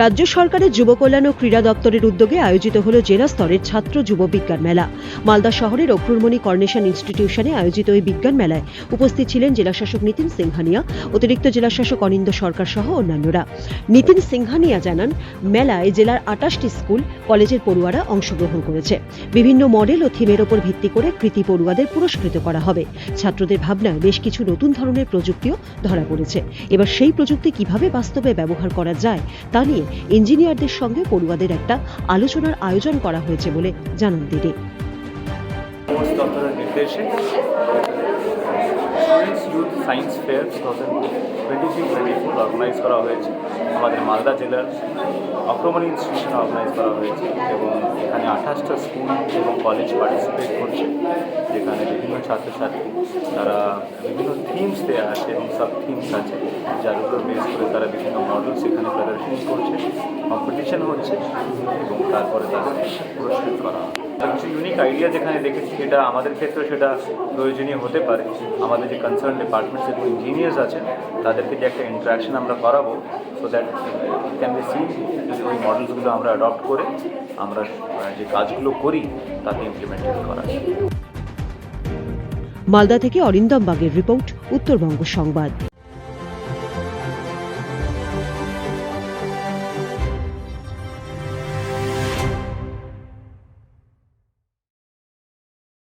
রাজ্য সরকারের যুব কল্যাণ ও ক্রীড়া দপ্তরের উদ্যোগে আয়োজিত হল জেলা স্তরের ছাত্র যুব বিজ্ঞান মেলা। মালদা শহরের অক্রুরমণি কর্নেশন ইনস্টিটিউশনে আয়োজিত এই বিজ্ঞান মেলায় উপস্থিত ছিলেন জেলাশাসক নীতিন সিংহানিয়া, অতিরিক্ত জেলাশাসক অনিন্দ সরকার সহ অন্যান্যরা। নীতিন সিংহানিয়া জানান, মেলায় জেলার আটাশটি স্কুল, কলেজের পড়ুয়ারা অংশগ্রহণ করেছে। বিভিন্ন মডেল ও থিমের ওপর ভিত্তি করে কৃতি পড়ুয়াদের পুরস্কৃত করা হবে। ছাত্রদের ভাবনায় বেশ কিছু নতুন ধরনের প্রযুক্তিও ধরা পড়েছে। এবার সেই প্রযুক্তি কীভাবে বাস্তবে ব্যবহার করা যায় তা নিয়ে ইঞ্জিনিয়ারদের সঙ্গে পড়ুয়াদের একটা আলোচনার আয়োজন করা হয়েছে বলে জানান তিনি। নির্দেশে students youth science fair two thousand twenty three twenty four organise করা হয়েছে। আমাদের মালদা জেলার আক্রমণ ইনস্টিটিউশনে অর্গানাইজ করা হয়েছে এবং এখানে আঠাশটা স্কুল এবং কলেজ পার্টিসিপেট করছে। যেখানে বিভিন্ন ছাত্রছাত্রী, তারা বিভিন্ন থিমস দেওয়া আছে এবং সব থিমস আছে যার উপর বেস করে তারা বিভিন্ন মডেলস এখানে প্রদর্শন করছে কম্পিটিশন হচ্ছে এবং তারপরে তাদের পুরস্কৃত করা কিছু ইউনিক আইডিয়া যেখানে দেখেছি সেটা আমাদের ক্ষেত্রে সেটা প্রয়োজনীয় হতে পারে। আমাদের যে কনসার্ন ডিপার্টমেন্টস এবং ইঞ্জিনিয়ার্স আছেন তাদেরকে যে একটা ইন্টারাকশন আমরা করাবো so that can be see যদি ওই মডেলসগুলো আমরা অ্যাডপ্ট করে আমরা যে কাজগুলো করি, তাকে ইমপ্লিমেন্টেড করা। মালদা থেকে অরিন্দম বাগের রিপোর্ট উত্তরবঙ্গ সংবাদ।